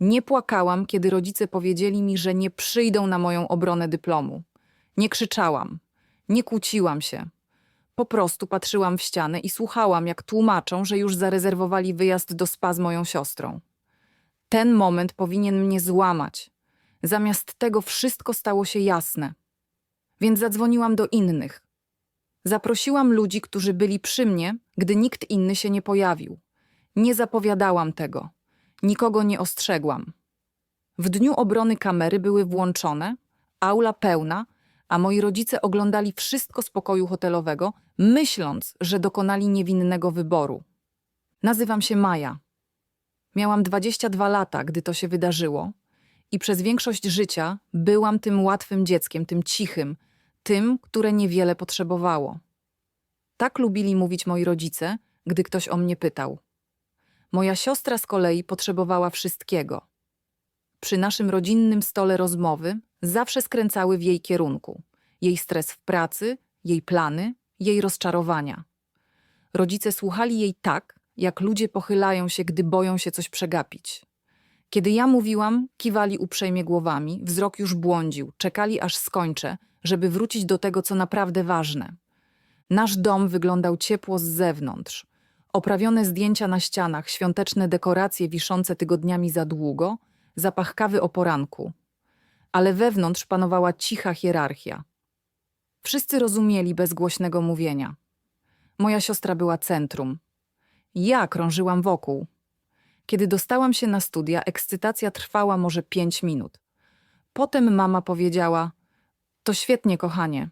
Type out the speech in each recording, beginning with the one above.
Nie płakałam, kiedy rodzice powiedzieli mi, że nie przyjdą na moją obronę dyplomu. Nie krzyczałam, nie kłóciłam się. Po prostu patrzyłam w ścianę i słuchałam, jak tłumaczą, że już zarezerwowali wyjazd do spa z moją siostrą. Ten moment powinien mnie złamać. Zamiast tego wszystko stało się jasne. Więc zadzwoniłam do innych. Zaprosiłam ludzi, którzy byli przy mnie, gdy nikt inny się nie pojawił. Nie zapowiadałam tego. Nikogo nie ostrzegłam. W dniu obrony kamery były włączone, aula pełna, a moi rodzice oglądali wszystko z pokoju hotelowego, myśląc, że dokonali niewinnego wyboru. Nazywam się Maja. Miałam 22 lata, gdy to się wydarzyło, i przez większość życia byłam tym łatwym dzieckiem, tym cichym, tym, które niewiele potrzebowało. Tak lubili mówić moi rodzice, gdy ktoś o mnie pytał. Moja siostra z kolei potrzebowała wszystkiego. Przy naszym rodzinnym stole rozmowy zawsze skręcały w jej kierunku. Jej stres w pracy, jej plany, jej rozczarowania. Rodzice słuchali jej tak, jak ludzie pochylają się, gdy boją się coś przegapić. Kiedy ja mówiłam, kiwali uprzejmie głowami, wzrok już błądził, czekali aż skończę, żeby wrócić do tego, co naprawdę ważne. Nasz dom wyglądał ciepło z zewnątrz. Oprawione zdjęcia na ścianach, świąteczne dekoracje wiszące tygodniami za długo, zapach kawy o poranku. Ale wewnątrz panowała cicha hierarchia. Wszyscy rozumieli bez głośnego mówienia. Moja siostra była centrum. Ja krążyłam wokół. Kiedy dostałam się na studia, ekscytacja trwała może pięć minut. Potem mama powiedziała: To świetnie, kochanie.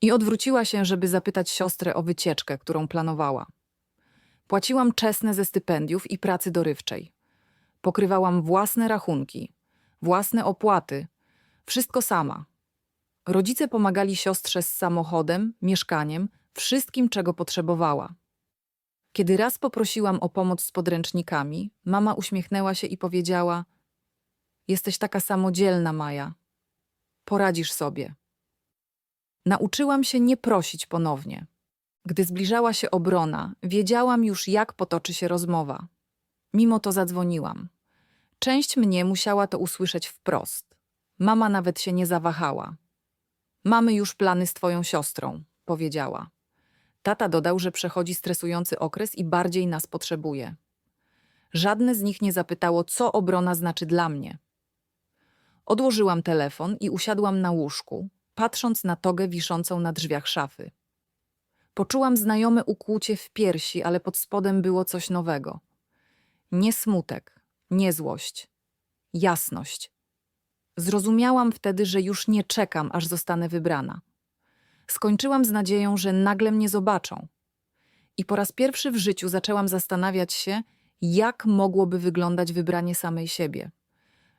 I odwróciła się, żeby zapytać siostrę o wycieczkę, którą planowała. Płaciłam czesne ze stypendiów i pracy dorywczej. Pokrywałam własne rachunki, własne opłaty, wszystko sama. Rodzice pomagali siostrze z samochodem, mieszkaniem, wszystkim, czego potrzebowała. Kiedy raz poprosiłam o pomoc z podręcznikami, mama uśmiechnęła się i powiedziała: Jesteś taka samodzielna, Maja. Poradzisz sobie. Nauczyłam się nie prosić ponownie. Gdy zbliżała się obrona, wiedziałam już, jak potoczy się rozmowa. Mimo to zadzwoniłam. Część mnie musiała to usłyszeć wprost. Mama nawet się nie zawahała. Mamy już plany z twoją siostrą, powiedziała. Tata dodał, że przechodzi stresujący okres i bardziej nas potrzebuje. Żadne z nich nie zapytało, co obrona znaczy dla mnie. Odłożyłam telefon i usiadłam na łóżku, patrząc na togę wiszącą na drzwiach szafy. Poczułam znajome ukłucie w piersi, ale pod spodem było coś nowego. Nie smutek, nie złość, jasność. Zrozumiałam wtedy, że już nie czekam, aż zostanę wybrana. Skończyłam z nadzieją, że nagle mnie zobaczą. I po raz pierwszy w życiu zaczęłam zastanawiać się, jak mogłoby wyglądać wybranie samej siebie.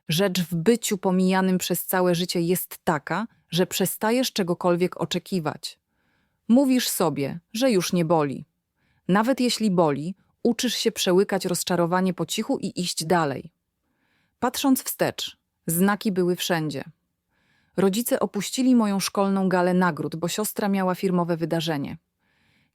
Rzecz w byciu pomijanym przez całe życie jest taka, że przestajesz czegokolwiek oczekiwać. Mówisz sobie, że już nie boli. Nawet jeśli boli, uczysz się przełykać rozczarowanie po cichu i iść dalej. Patrząc wstecz, znaki były wszędzie. Rodzice opuścili moją szkolną galę nagród, bo siostra miała firmowe wydarzenie.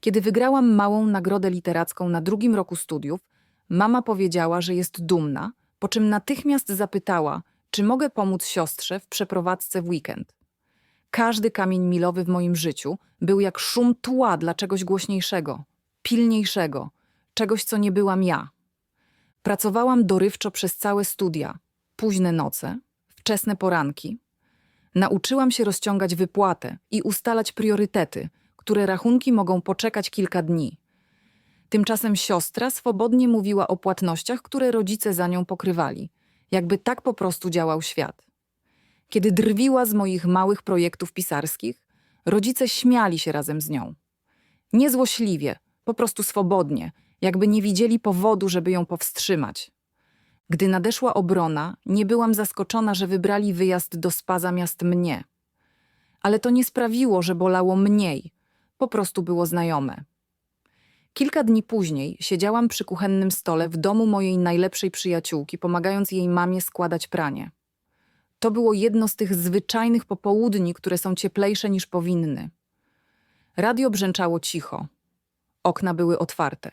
Kiedy wygrałam małą nagrodę literacką na drugim roku studiów, mama powiedziała, że jest dumna, po czym natychmiast zapytała, czy mogę pomóc siostrze w przeprowadzce w weekend. Każdy kamień milowy w moim życiu był jak szum tła dla czegoś głośniejszego, pilniejszego, czegoś, co nie byłam ja. Pracowałam dorywczo przez całe studia, późne noce, wczesne poranki. Nauczyłam się rozciągać wypłatę i ustalać priorytety, które rachunki mogą poczekać kilka dni. Tymczasem siostra swobodnie mówiła o płatnościach, które rodzice za nią pokrywali, jakby tak po prostu działał świat. Kiedy drwiła z moich małych projektów pisarskich, rodzice śmiali się razem z nią. Niezłośliwie, po prostu swobodnie, jakby nie widzieli powodu, żeby ją powstrzymać. Gdy nadeszła obrona, nie byłam zaskoczona, że wybrali wyjazd do spa zamiast mnie. Ale to nie sprawiło, że bolało mniej, po prostu było znajome. Kilka dni później siedziałam przy kuchennym stole w domu mojej najlepszej przyjaciółki, pomagając jej mamie składać pranie. To było jedno z tych zwyczajnych popołudni, które są cieplejsze niż powinny. Radio brzęczało cicho. Okna były otwarte.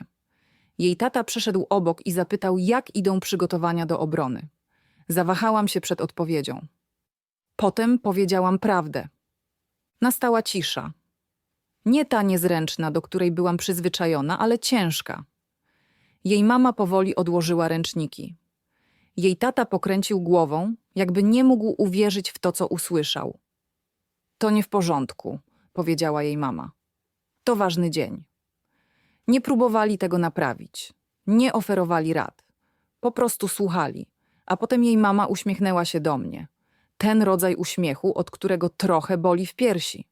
Jej tata przeszedł obok i zapytał, jak idą przygotowania do obrony. Zawahałam się przed odpowiedzią. Potem powiedziałam prawdę. Nastała cisza. Nie ta niezręczna, do której byłam przyzwyczajona, ale ciężka. Jej mama powoli odłożyła ręczniki. Jej tata pokręcił głową, jakby nie mógł uwierzyć w to, co usłyszał. To nie w porządku, powiedziała jej mama. To ważny dzień. Nie próbowali tego naprawić. Nie oferowali rad. Po prostu słuchali. A potem jej mama uśmiechnęła się do mnie. Ten rodzaj uśmiechu, od którego trochę boli w piersi.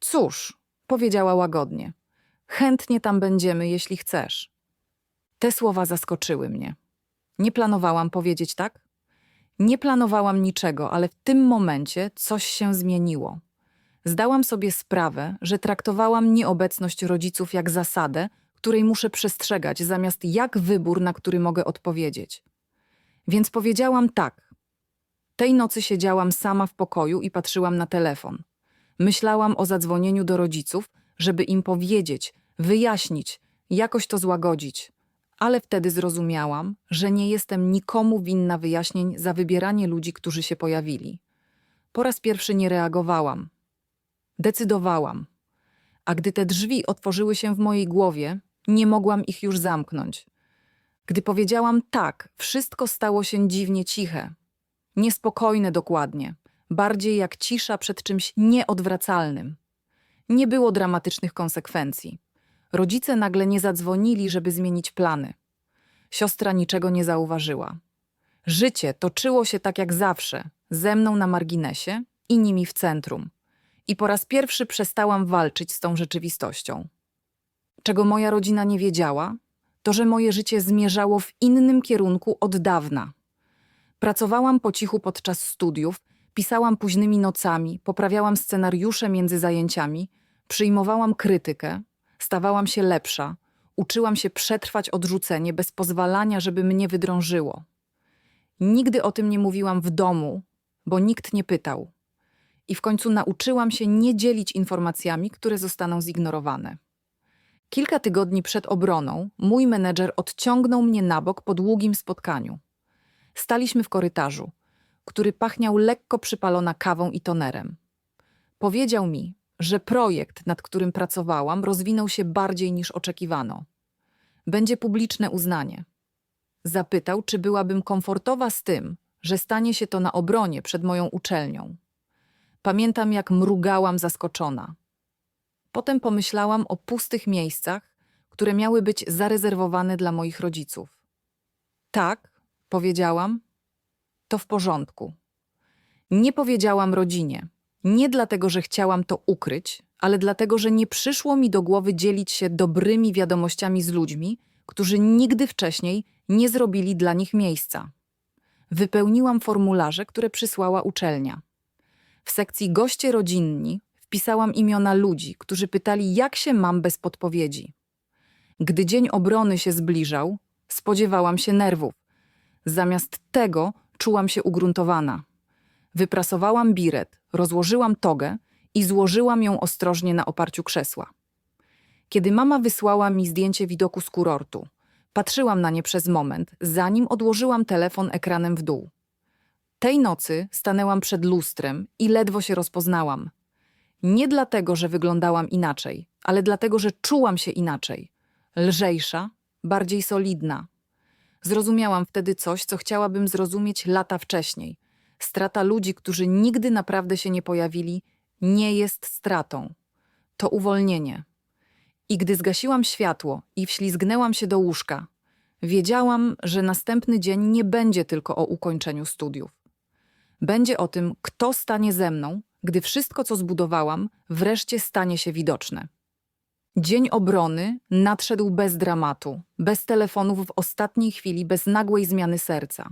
Cóż, powiedziała łagodnie. Chętnie tam będziemy, jeśli chcesz. Te słowa zaskoczyły mnie. Nie planowałam powiedzieć tak? Nie planowałam niczego, ale w tym momencie coś się zmieniło. Zdałam sobie sprawę, że traktowałam nieobecność rodziców jak zasadę, której muszę przestrzegać, zamiast jak wybór, na który mogę odpowiedzieć. Więc powiedziałam tak. Tej nocy siedziałam sama w pokoju i patrzyłam na telefon. Myślałam o zadzwonieniu do rodziców, żeby im powiedzieć, wyjaśnić, jakoś to złagodzić. Ale wtedy zrozumiałam, że nie jestem nikomu winna wyjaśnień za wybieranie ludzi, którzy się pojawili. Po raz pierwszy nie reagowałam. Decydowałam. A gdy te drzwi otworzyły się w mojej głowie, nie mogłam ich już zamknąć. Gdy powiedziałam tak, wszystko stało się dziwnie ciche. Niespokojne dokładnie, bardziej jak cisza przed czymś nieodwracalnym. Nie było dramatycznych konsekwencji. Rodzice nagle nie zadzwonili, żeby zmienić plany. Siostra niczego nie zauważyła. Życie toczyło się tak jak zawsze, ze mną na marginesie i nimi w centrum. I po raz pierwszy przestałam walczyć z tą rzeczywistością. Czego moja rodzina nie wiedziała, to że moje życie zmierzało w innym kierunku od dawna. Pracowałam po cichu podczas studiów, pisałam późnymi nocami, poprawiałam scenariusze między zajęciami, przyjmowałam krytykę, stawałam się lepsza, uczyłam się przetrwać odrzucenie bez pozwalania, żeby mnie wydrążyło. Nigdy o tym nie mówiłam w domu, bo nikt nie pytał. I w końcu nauczyłam się nie dzielić informacjami, które zostaną zignorowane. Kilka tygodni przed obroną mój menedżer odciągnął mnie na bok po długim spotkaniu. Staliśmy w korytarzu, który pachniał lekko przypalona kawą i tonerem. Powiedział mi, że projekt, nad którym pracowałam, rozwinął się bardziej niż oczekiwano. Będzie publiczne uznanie. Zapytał, czy byłabym komfortowa z tym, że stanie się to na obronie przed moją uczelnią. Pamiętam, jak mrugałam zaskoczona. Potem pomyślałam o pustych miejscach, które miały być zarezerwowane dla moich rodziców. Tak, powiedziałam, to w porządku. Nie powiedziałam rodzinie. Nie dlatego, że chciałam to ukryć, ale dlatego, że nie przyszło mi do głowy dzielić się dobrymi wiadomościami z ludźmi, którzy nigdy wcześniej nie zrobili dla nich miejsca. Wypełniłam formularze, które przysłała uczelnia. W sekcji goście rodzinni wpisałam imiona ludzi, którzy pytali, jak się mam bez podpowiedzi. Gdy dzień obrony się zbliżał, spodziewałam się nerwów. Zamiast tego czułam się ugruntowana. Wyprasowałam biret, rozłożyłam togę i złożyłam ją ostrożnie na oparciu krzesła. Kiedy mama wysłała mi zdjęcie widoku z kurortu, patrzyłam na nie przez moment, zanim odłożyłam telefon ekranem w dół. Tej nocy stanęłam przed lustrem i ledwo się rozpoznałam. Nie dlatego, że wyglądałam inaczej, ale dlatego, że czułam się inaczej. Lżejsza, bardziej solidna. Zrozumiałam wtedy coś, co chciałabym zrozumieć lata wcześniej. Strata ludzi, którzy nigdy naprawdę się nie pojawili, nie jest stratą. To uwolnienie. I gdy zgasiłam światło i wślizgnęłam się do łóżka, wiedziałam, że następny dzień nie będzie tylko o ukończeniu studiów. Będzie o tym, kto stanie ze mną, gdy wszystko, co zbudowałam, wreszcie stanie się widoczne. Dzień obrony nadszedł bez dramatu, bez telefonów w ostatniej chwili, bez nagłej zmiany serca.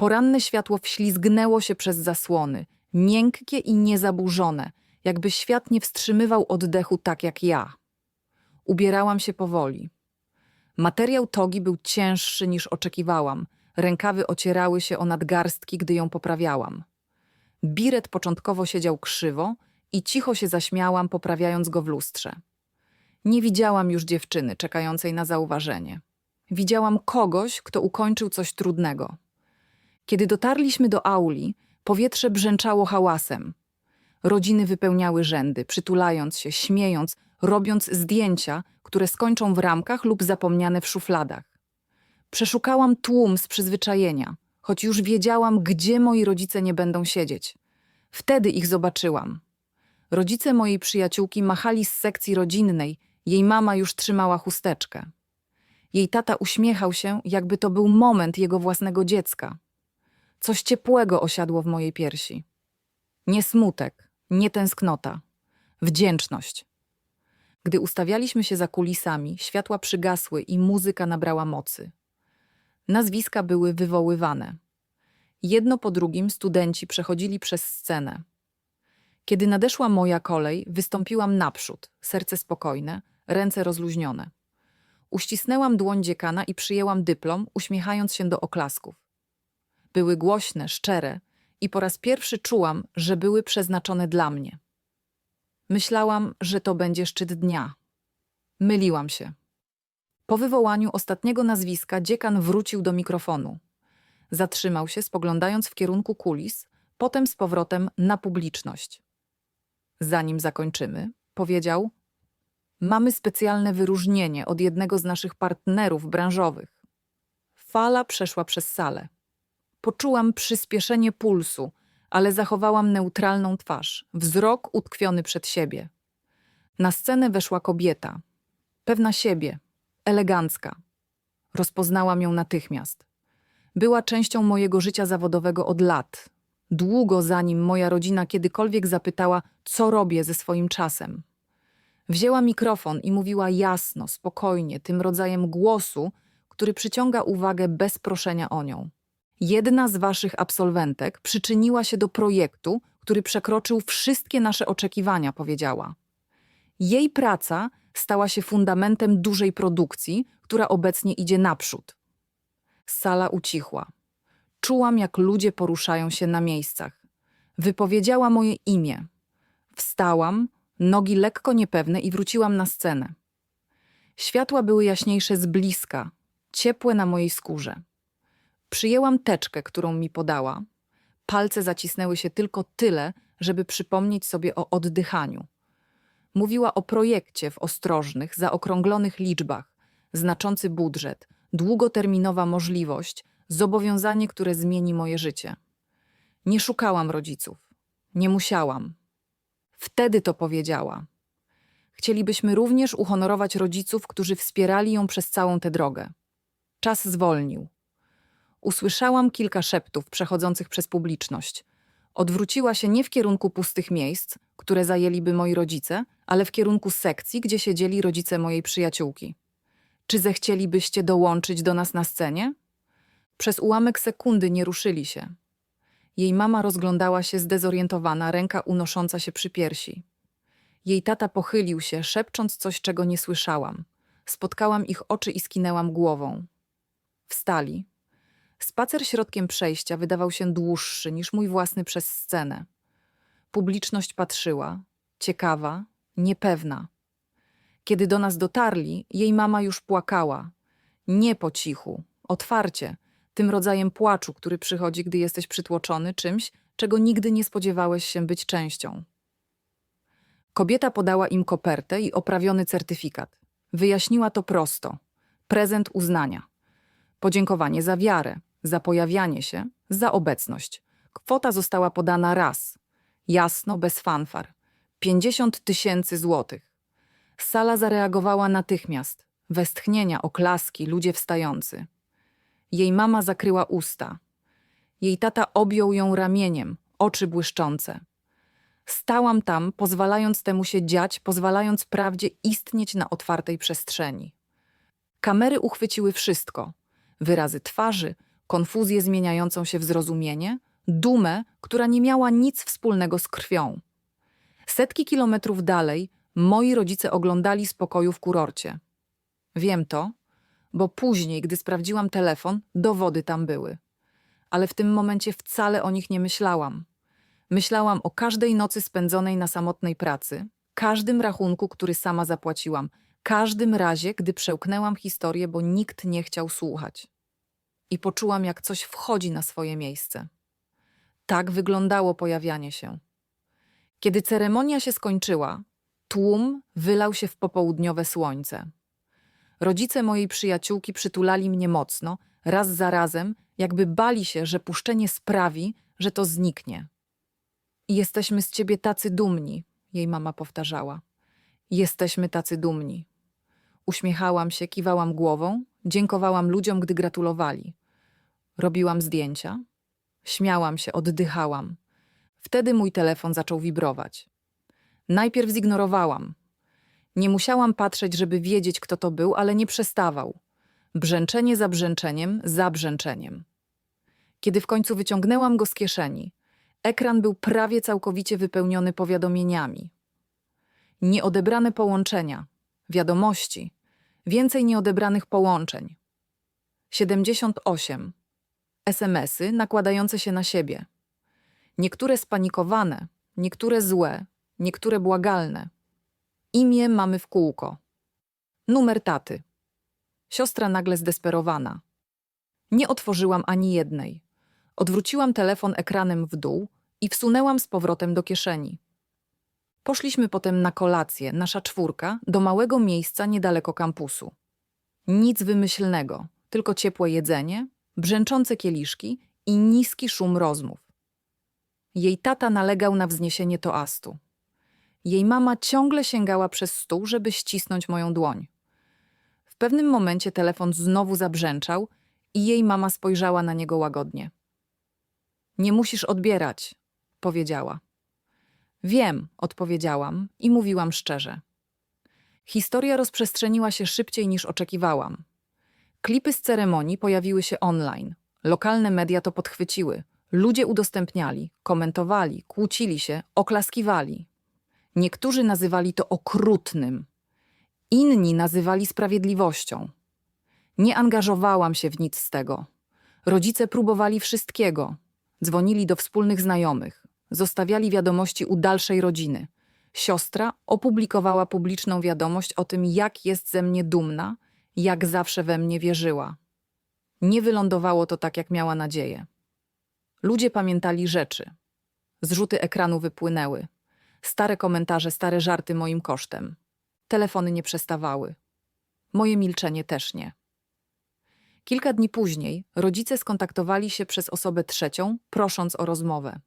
Poranne światło wślizgnęło się przez zasłony, miękkie i niezaburzone, jakby świat nie wstrzymywał oddechu tak jak ja. Ubierałam się powoli. Materiał togi był cięższy niż oczekiwałam. Rękawy ocierały się o nadgarstki, gdy ją poprawiałam. Biret początkowo siedział krzywo i cicho się zaśmiałam, poprawiając go w lustrze. Nie widziałam już dziewczyny czekającej na zauważenie. Widziałam kogoś, kto ukończył coś trudnego. Kiedy dotarliśmy do auli, powietrze brzęczało hałasem. Rodziny wypełniały rzędy, przytulając się, śmiejąc, robiąc zdjęcia, które skończą w ramkach lub zapomniane w szufladach. Przeszukałam tłum z przyzwyczajenia, choć już wiedziałam, gdzie moi rodzice nie będą siedzieć. Wtedy ich zobaczyłam. Rodzice mojej przyjaciółki machali z sekcji rodzinnej, jej mama już trzymała chusteczkę. Jej tata uśmiechał się, jakby to był moment jego własnego dziecka. Coś ciepłego osiadło w mojej piersi. Nie smutek, nie tęsknota, wdzięczność. Gdy ustawialiśmy się za kulisami, światła przygasły i muzyka nabrała mocy. Nazwiska były wywoływane. Jedno po drugim studenci przechodzili przez scenę. Kiedy nadeszła moja kolej, wystąpiłam naprzód, serce spokojne, ręce rozluźnione. Uścisnęłam dłoń dziekana i przyjęłam dyplom, uśmiechając się do oklasków. Były głośne, szczere i po raz pierwszy czułam, że były przeznaczone dla mnie. Myślałam, że to będzie szczyt dnia. Myliłam się. Po wywołaniu ostatniego nazwiska dziekan wrócił do mikrofonu. Zatrzymał się, spoglądając w kierunku kulis, potem z powrotem na publiczność. Zanim zakończymy, powiedział: Mamy specjalne wyróżnienie od jednego z naszych partnerów branżowych. Fala przeszła przez salę. Poczułam przyspieszenie pulsu, ale zachowałam neutralną twarz, wzrok utkwiony przed siebie. Na scenę weszła kobieta, pewna siebie, elegancka. Rozpoznałam ją natychmiast. Była częścią mojego życia zawodowego od lat, długo zanim moja rodzina kiedykolwiek zapytała, co robię ze swoim czasem. Wzięła mikrofon i mówiła jasno, spokojnie, tym rodzajem głosu, który przyciąga uwagę bez proszenia o nią. Jedna z waszych absolwentek przyczyniła się do projektu, który przekroczył wszystkie nasze oczekiwania, powiedziała. Jej praca stała się fundamentem dużej produkcji, która obecnie idzie naprzód. Sala ucichła. Czułam, jak ludzie poruszają się na miejscach. Wypowiedziała moje imię. Wstałam, nogi lekko niepewne i wróciłam na scenę. Światła były jaśniejsze z bliska, ciepłe na mojej skórze. Przyjęłam teczkę, którą mi podała. Palce zacisnęły się tylko tyle, żeby przypomnieć sobie o oddychaniu. Mówiła o projekcie w ostrożnych, zaokrąglonych liczbach, znaczący budżet, długoterminowa możliwość, zobowiązanie, które zmieni moje życie. Nie szukałam rodziców. Nie musiałam. Wtedy to powiedziała. Chcielibyśmy również uhonorować rodziców, którzy wspierali ją przez całą tę drogę. Czas zwolnił. Usłyszałam kilka szeptów przechodzących przez publiczność. Odwróciła się nie w kierunku pustych miejsc, które zajęliby moi rodzice, ale w kierunku sekcji, gdzie siedzieli rodzice mojej przyjaciółki. Czy zechcielibyście dołączyć do nas na scenie? Przez ułamek sekundy nie ruszyli się. Jej mama rozglądała się zdezorientowana, ręka unosząca się przy piersi. Jej tata pochylił się, szepcząc coś, czego nie słyszałam. Spotkałam ich oczy i skinęłam głową. Wstali. Spacer środkiem przejścia wydawał się dłuższy niż mój własny przez scenę. Publiczność patrzyła, ciekawa, niepewna. Kiedy do nas dotarli, jej mama już płakała. Nie po cichu, otwarcie, tym rodzajem płaczu, który przychodzi, gdy jesteś przytłoczony czymś, czego nigdy nie spodziewałeś się być częścią. Kobieta podała im kopertę i oprawiony certyfikat. Wyjaśniła to prosto. Prezent uznania. Podziękowanie za wiarę, za pojawianie się, za obecność. Kwota została podana raz. Jasno, bez fanfar. 50 tysięcy złotych. Sala zareagowała natychmiast. Westchnienia, oklaski, ludzie wstający. Jej mama zakryła usta. Jej tata objął ją ramieniem, oczy błyszczące. Stałam tam, pozwalając temu się dziać, pozwalając prawdzie istnieć na otwartej przestrzeni. Kamery uchwyciły wszystko: wyrazy twarzy, konfuzję zmieniającą się w zrozumienie, dumę, która nie miała nic wspólnego z krwią. Setki kilometrów dalej moi rodzice oglądali spokoju w kurorcie. Wiem to, bo później, gdy sprawdziłam telefon, dowody tam były. Ale w tym momencie wcale o nich nie myślałam. Myślałam o każdej nocy spędzonej na samotnej pracy, każdym rachunku, który sama zapłaciłam, każdym razie, gdy przełknęłam historię, bo nikt nie chciał słuchać. I poczułam, jak coś wchodzi na swoje miejsce. Tak wyglądało pojawianie się. Kiedy ceremonia się skończyła, tłum wylał się w popołudniowe słońce. Rodzice mojej przyjaciółki przytulali mnie mocno, raz za razem, jakby bali się, że puszczenie sprawi, że to zniknie. Jesteśmy z ciebie tacy dumni, jej mama powtarzała. Jesteśmy tacy dumni. Uśmiechałam się, kiwałam głową, dziękowałam ludziom, gdy gratulowali. Robiłam zdjęcia, śmiałam się, oddychałam. Wtedy mój telefon zaczął wibrować. Najpierw zignorowałam. Nie musiałam patrzeć, żeby wiedzieć, kto to był, ale nie przestawał. Brzęczenie za brzęczeniem, za brzęczeniem. Kiedy w końcu wyciągnęłam go z kieszeni, ekran był prawie całkowicie wypełniony powiadomieniami. Nieodebrane połączenia, wiadomości, więcej nieodebranych połączeń. 78. SMS-y nakładające się na siebie. Niektóre spanikowane, niektóre złe, niektóre błagalne. Imię mamy w kółko. Numer taty. Siostra nagle zdesperowana. Nie otworzyłam ani jednej. Odwróciłam telefon ekranem w dół i wsunęłam z powrotem do kieszeni. Poszliśmy potem na kolację, nasza czwórka, do małego miejsca niedaleko kampusu. Nic wymyślnego, tylko ciepłe jedzenie, brzęczące kieliszki i niski szum rozmów. Jej tata nalegał na wzniesienie toastu. Jej mama ciągle sięgała przez stół, żeby ścisnąć moją dłoń. W pewnym momencie telefon znowu zabrzęczał i jej mama spojrzała na niego łagodnie. Nie musisz odbierać, powiedziała. Wiem, odpowiedziałam i mówiłam szczerze. Historia rozprzestrzeniła się szybciej niż oczekiwałam. Klipy z ceremonii pojawiły się online. Lokalne media to podchwyciły. Ludzie udostępniali, komentowali, kłócili się, oklaskiwali. Niektórzy nazywali to okrutnym, inni nazywali sprawiedliwością. Nie angażowałam się w nic z tego. Rodzice próbowali wszystkiego. Dzwonili do wspólnych znajomych, zostawiali wiadomości u dalszej rodziny. Siostra opublikowała publiczną wiadomość o tym, jak jest ze mnie dumna, jak zawsze we mnie wierzyła. Nie wylądowało to tak, jak miała nadzieję. Ludzie pamiętali rzeczy. Zrzuty ekranu wypłynęły. Stare komentarze, stare żarty moim kosztem. Telefony nie przestawały. Moje milczenie też nie. Kilka dni później rodzice skontaktowali się przez osobę trzecią, prosząc o rozmowę.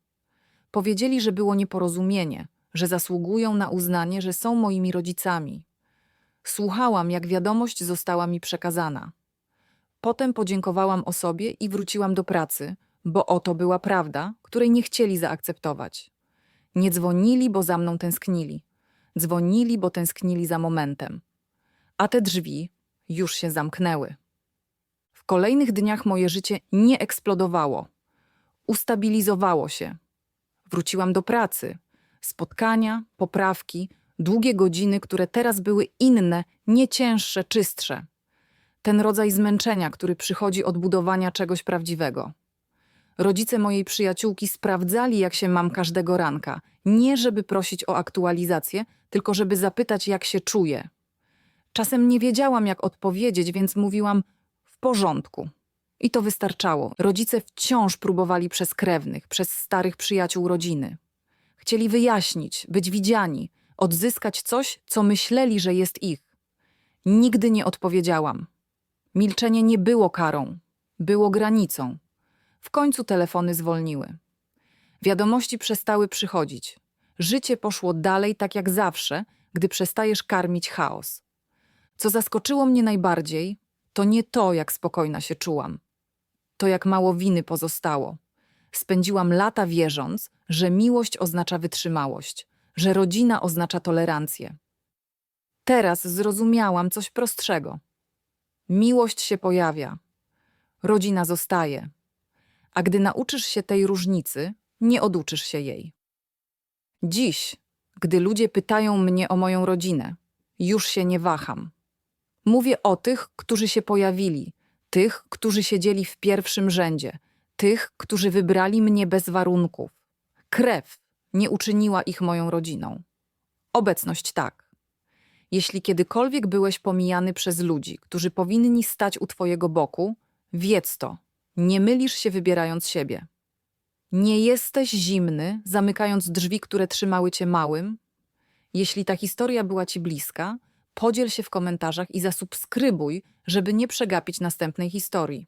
Powiedzieli, że było nieporozumienie, że zasługują na uznanie, że są moimi rodzicami. Słuchałam, jak wiadomość została mi przekazana. Potem podziękowałam osobie i wróciłam do pracy, bo oto była prawda, której nie chcieli zaakceptować. Nie dzwonili, bo za mną tęsknili. Dzwonili, bo tęsknili za momentem. A te drzwi już się zamknęły. W kolejnych dniach moje życie nie eksplodowało. Ustabilizowało się. Wróciłam do pracy. Spotkania, poprawki, długie godziny, które teraz były inne, nie cięższe, czystsze. Ten rodzaj zmęczenia, który przychodzi od budowania czegoś prawdziwego. Rodzice mojej przyjaciółki sprawdzali, jak się mam każdego ranka. Nie żeby prosić o aktualizację, tylko żeby zapytać, jak się czuję. Czasem nie wiedziałam, jak odpowiedzieć, więc mówiłam w porządku. I to wystarczało. Rodzice wciąż próbowali przez krewnych, przez starych przyjaciół rodziny. Chcieli wyjaśnić, być widziani, odzyskać coś, co myśleli, że jest ich. Nigdy nie odpowiedziałam. Milczenie nie było karą, było granicą. W końcu telefony zwolniły. Wiadomości przestały przychodzić. Życie poszło dalej tak jak zawsze, gdy przestajesz karmić chaos. Co zaskoczyło mnie najbardziej, to nie to, jak spokojna się czułam. To jak mało winy pozostało. Spędziłam lata wierząc, że miłość oznacza wytrzymałość, że rodzina oznacza tolerancję. Teraz zrozumiałam coś prostszego. Miłość się pojawia, rodzina zostaje, a gdy nauczysz się tej różnicy, nie oduczysz się jej. Dziś, gdy ludzie pytają mnie o moją rodzinę, już się nie waham. Mówię o tych, którzy się pojawili, tych, którzy siedzieli w pierwszym rzędzie, tych, którzy wybrali mnie bez warunków. Krew nie uczyniła ich moją rodziną. Obecność tak. Jeśli kiedykolwiek byłeś pomijany przez ludzi, którzy powinni stać u twojego boku, wiedz to, Nie mylisz się wybierając siebie. Nie jesteś zimny, zamykając drzwi, które trzymały cię małym. Jeśli ta historia była ci bliska, podziel się w komentarzach i zasubskrybuj, żeby nie przegapić następnej historii.